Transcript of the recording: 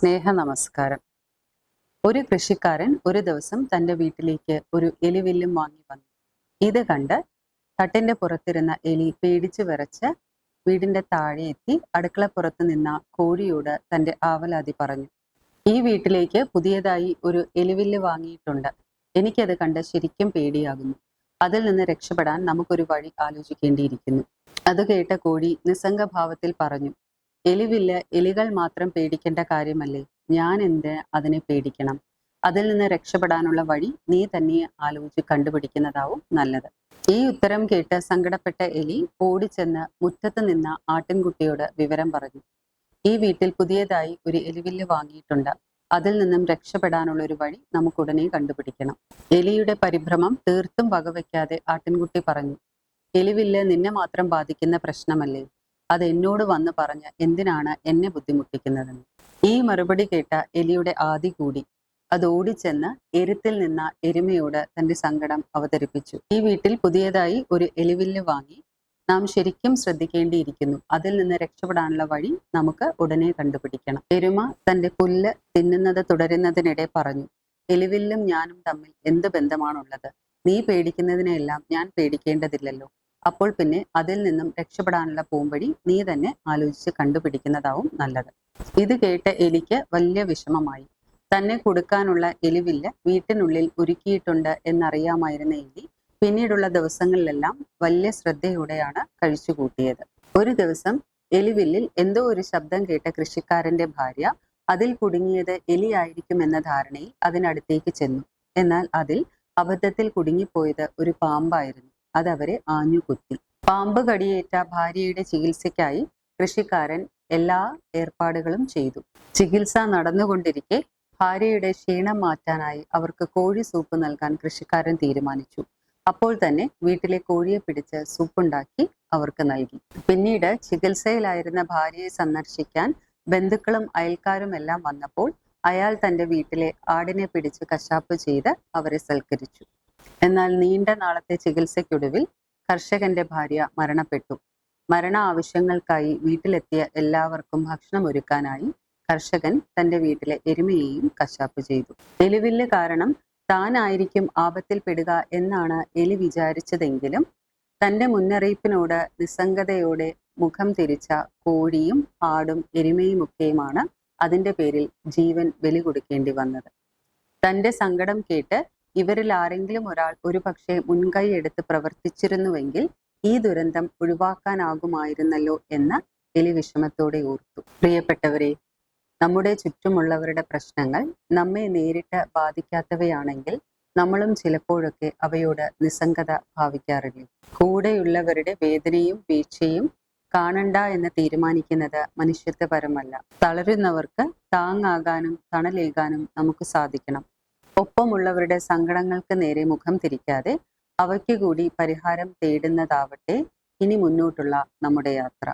സ്നേഹ നമസ്കാരം. ഒരു കൃഷിക്കാരൻ ഒരു ദിവസം തന്റെ വീട്ടിലേക്ക് ഒരു എലിവില്ലും വാങ്ങി വന്നു. ഇത് കണ്ട് തട്ടിന്റെ പുറത്തിരുന്ന എലി പേടിച്ചു വിറച്ച് വീടിന്റെ താഴെ എത്തി അടുക്കളപ്പുറത്ത് നിന്ന കോഴിയോട് തന്റെ ആവലാതി പറഞ്ഞു. ഈ വീട്ടിലേക്ക് പുതിയതായി ഒരു എലിവില്ല് വാങ്ങിയിട്ടുണ്ട്. എനിക്കത് കണ്ട് ശരിക്കും പേടിയാകുന്നു. അതിൽ നിന്ന് രക്ഷപ്പെടാൻ നമുക്കൊരു വഴി ആലോചിക്കേണ്ടിയിരിക്കുന്നു. അത് കേട്ട കോഴി നിസ്സംഗഭാവത്തിൽ പറഞ്ഞു. എലിവില്ല എലികൾ മാത്രം പേടിക്കേണ്ട കാര്യമല്ലേ? ഞാൻ എന്ത് അതിനെ പേടിക്കണം? അതിൽ നിന്ന് രക്ഷപ്പെടാനുള്ള വഴി നീ തന്നെ ആലോചിച്ച് കണ്ടുപിടിക്കുന്നതാവും നല്ലത്. ഈ ഉത്തരം കേട്ട് സങ്കടപ്പെട്ട എലി ഓടിച്ചെന്ന് മുറ്റത്ത് നിന്ന ആട്ടിൻകുട്ടിയോട് വിവരം പറഞ്ഞു. ഈ വീട്ടിൽ പുതിയതായി ഒരു എലിവില്ല് വാങ്ങിയിട്ടുണ്ട്. അതിൽ നിന്നും രക്ഷപ്പെടാനുള്ള ഒരു വഴി നമുക്കുടനെ കണ്ടുപിടിക്കണം. എലിയുടെ പരിഭ്രമം തീർത്തും വകവയ്ക്കാതെ ആട്ടിൻകുട്ടി പറഞ്ഞു. എലിവില്ല് നിന്നെ മാത്രം ബാധിക്കുന്ന പ്രശ്നമല്ലേ? അത് എന്നോട് വന്ന് പറഞ്ഞ് എന്തിനാണ് എന്നെ ബുദ്ധിമുട്ടിക്കുന്നതെന്ന്. ഈ മറുപടി കേട്ട എലിയുടെ ആദി കൂടി. അത് ഓടിച്ചെന്ന് എരുത്തിൽ നിന്ന എരുമയോട് തന്റെ സങ്കടം അവതരിപ്പിച്ചു. ഈ വീട്ടിൽ പുതിയതായി ഒരു എലിവില്ല് വാങ്ങി നാം ശരിക്കും ശ്രദ്ധിക്കേണ്ടിയിരിക്കുന്നു. അതിൽ നിന്ന് രക്ഷപ്പെടാനുള്ള വഴി നമുക്ക് ഉടനെ കണ്ടുപിടിക്കണം. എരുമ തന്റെ പുല്ല് തിന്നുന്നത് തുടരുന്നതിനിടെ പറഞ്ഞു എലിവില്ലും ഞാനും തമ്മിൽ എന്ത് ബന്ധമാണുള്ളത്? നീ പേടിക്കുന്നതിനെയെല്ലാം ഞാൻ പേടിക്കേണ്ടതില്ലല്ലോ. അപ്പോൾ പിന്നെ അതിൽ നിന്നും രക്ഷപ്പെടാനുള്ള പൂമ്പടി നീ തന്നെ ആലോചിച്ച് കണ്ടുപിടിക്കുന്നതാവും നല്ലത്. ഇത് കേട്ട എലിക്ക് വലിയ വിഷമമായി. തന്നെ കൊടുക്കാനുള്ള എലിവില്ല വീട്ടിനുള്ളിൽ ഒരുക്കിയിട്ടുണ്ട് എന്നറിയാമായിരുന്ന എലി പിന്നീടുള്ള ദിവസങ്ങളിലെല്ലാം വലിയ ശ്രദ്ധയോടെയാണ് കഴിച്ചുകൂട്ടിയത് ഒരു ദിവസം എലിവില്ലിൽ എന്തോ ഒരു ശബ്ദം കേട്ട കൃഷിക്കാരന്റെ ഭാര്യ അതിൽ കുടുങ്ങിയത് എലിയായിരിക്കും എന്ന ധാരണയിൽ അതിനടുത്തേക്ക് ചെന്നു. എന്നാൽ അതിൽ അബദ്ധത്തിൽ കുടുങ്ങിപ്പോയത് ഒരു പാമ്പായിരുന്നു. അതവരെ ആഞ്ഞുകുത്തി. പാമ്പ് കടിയേറ്റ ഭാര്യയുടെ ചികിത്സയ്ക്കായി കൃഷിക്കാരൻ എല്ലാ ഏർപ്പാടുകളും ചെയ്തു. ചികിത്സ നടന്നുകൊണ്ടിരിക്കെ ഭാര്യയുടെ ക്ഷീണം മാറ്റാനായി അവർക്ക് കോഴി സൂപ്പ് നൽകാൻ കൃഷിക്കാരൻ തീരുമാനിച്ചു. അപ്പോൾ തന്നെ വീട്ടിലെ കോഴിയെ പിടിച്ച് സൂപ്പുണ്ടാക്കി അവർക്ക് നൽകി. പിന്നീട് ചികിത്സയിലായിരുന്ന ഭാര്യയെ സന്ദർശിക്കാൻ ബന്ധുക്കളും അയൽക്കാരും എല്ലാം വന്നപ്പോൾ അയാൾ തന്റെ വീട്ടിലെ ആടിനെ പിടിച്ച് കശാപ്പ് ചെയ്ത് അവരെ സൽക്കരിച്ചു. എന്നാൽ നീണ്ട നാളത്തെ ചികിത്സയ്ക്കൊടുവിൽ കർഷകന്റെ ഭാര്യ മരണപ്പെട്ടു. മരണ ആവശ്യങ്ങൾക്കായി വീട്ടിലെത്തിയ എല്ലാവർക്കും ഭക്ഷണം ഒരുക്കാനായി കർഷകൻ തന്റെ വീട്ടിലെ എരുമയെയും കശാപ്പ് ചെയ്തു. എലിവില്ല് കാരണം താനായിരിക്കും ആപത്തിൽപ്പെടുക എന്നാണ് എലി വിചാരിച്ചതെങ്കിലും തന്റെ മുന്നറിയിപ്പിനോട് നിസ്സംഗതയോടെ മുഖം തിരിച്ച കോഴിയും ആടും എരുമയുമൊക്കെയുമാണ് അതിന്റെ പേരിൽ ജീവൻ ബലി കൊടുക്കേണ്ടി വന്നത്. തന്റെ സങ്കടം കേട്ട് ഇവരിൽ ആരെങ്കിലും ഒരാൾ ഒരുപക്ഷെ മുൻകൈ എടുത്ത് പ്രവർത്തിച്ചിരുന്നുവെങ്കിൽ ഈ ദുരന്തം ഒഴിവാക്കാനാകുമായിരുന്നല്ലോ എന്ന് എലി വിഷമത്തോടെ ഓർത്തു. പ്രിയപ്പെട്ടവരെ നമ്മുടെ ചുറ്റുമുള്ളവരുടെ പ്രശ്നങ്ങൾ നമ്മെ നേരിട്ട് ബാധിക്കാത്തവയാണെങ്കിൽ നമ്മളും ചിലപ്പോഴൊക്കെ അവയോട് നിസ്സംഗത ഭാവിക്കാറില്ല? കൂടെയുള്ളവരുടെ വേദനയും വീഴ്ചയും കാണണ്ട എന്ന് തീരുമാനിക്കുന്നത് മനുഷ്യത്വപരമല്ല. തളരുന്നവർക്ക് താങ്ങാകാനും തണലേകാനും നമുക്ക് സാധിക്കണം. ഒപ്പമുള്ളവരുടെ സങ്കടങ്ങൾക്ക് നേരെ മുഖം തിരിക്കാതെ അവയ്ക്ക് കൂടി പരിഹാരം തേടുന്നതാവട്ടെ ഇനി മുന്നോട്ടുള്ള നമ്മുടെ യാത്ര.